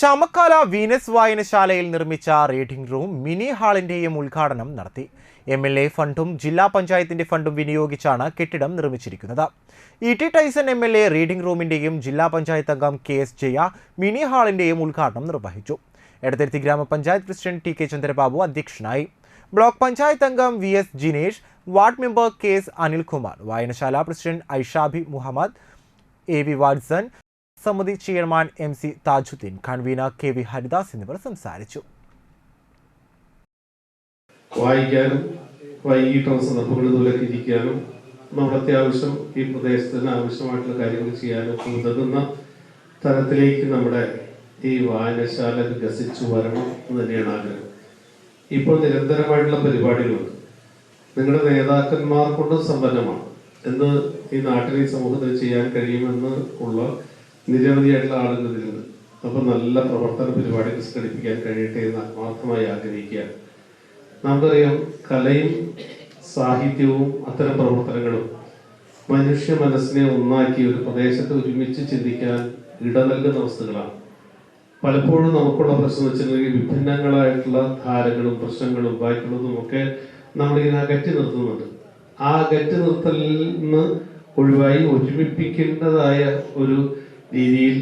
Chamakkala Venus വായനശാലയിൽ നിർമ്മിച്ച reading room mini ഹാളിന്റെയും ഉദ്ഘാടനം നടത്തി. എം എൽ എ ഫണ്ടും ജില്ലാ പഞ്ചായത്തിന്റെ ഫണ്ടും വിനിയോഗിച്ചാണ് കെട്ടിടം നിർമ്മിച്ചിരിക്കുന്നത്. E T Tyson M L A reading റൂമിന്റെയും ജില്ലാ പഞ്ചായത്ത് അംഗം കെ എസ് ജയ മിനി ഹാളിന്റെയും ഉദ്ഘാടനം നിർവഹിച്ചു. എടത്തിരുത്തി ഗ്രാമപഞ്ചായത്ത് പ്രസിഡന്റ് ടി കെ ചന്ദ്രബാബു അധ്യക്ഷനായി. ബ്ലോക്ക് പഞ്ചായത്ത് അംഗം V S Jinesh ward member K S Anilkumar വായനശാല president Aishabi Muhammad A V Watson സമിതി chairman M C Thajudheen convener K V Haridas എന്നിവർ സംസാരിച്ചു. വായിക്കാനും വൈകിട്ടുള്ള സന്ദർഭങ്ങളിൽ ഇതുപോലൊക്കെ ഇരിക്കാനും നമ്മുടെ അത്യാവശ്യം ഈ പ്രദേശത്തിന് ആവശ്യമായിട്ടുള്ള കാര്യങ്ങൾ ചെയ്യാനും ഉതകുന്ന തരത്തിലേക്ക് നമ്മുടെ ഈ വായനശാല വികസിച്ചു വരണം എന്ന് തന്നെയാണ് ആഗ്രഹം. ഇപ്പോൾ നിരന്തരമായിട്ടുള്ള പരിപാടികളുണ്ട്. നിങ്ങളുടെ നേതാക്കന്മാർ കൊണ്ട് സമ്പന്നമാണ്. എന്ന് ഈ നാട്ടിൽ ഈ സമൂഹത്തിൽ ചെയ്യാൻ കഴിയുമെന്ന് ഉള്ള നിരവധിയായിട്ടുള്ള ആളുകൾ ഇതിലുണ്ട്. അപ്പൊ നല്ല പ്രവർത്തന പരിപാടികൾ സംഘടിപ്പിക്കാൻ കഴിയട്ടെ എന്ന് ആത്മാർത്ഥമായി ആഗ്രഹിക്കുകയാണ്. നമുക്കറിയാം കലയും സാഹിത്യവും അത്തരം പ്രവർത്തനങ്ങളും മനുഷ്യ മനസ്സിനെ ഒന്നാക്കി ഒരു പ്രദേശത്ത് ഒരുമിച്ച് ചിന്തിക്കാൻ ഇട നൽകുന്ന വസ്തുക്കളാണ് പലപ്പോഴും നമുക്കുള്ള പ്രശ്നം വെച്ചിട്ടുണ്ടെങ്കിൽ വിഭിന്നങ്ങളായിട്ടുള്ള ധാരകളും പ്രശ്നങ്ങളും ബാക്കിയുള്ളതും ഒക്കെ നമ്മളിങ്ങനെ അകറ്റി നിർത്തുന്നുണ്ട്. ആ അകറ്റി നിർത്തലിൽ നിന്ന് ഒഴിവായി ഒരുമിപ്പിക്കേണ്ടതായ ഒരു രീതിയിൽ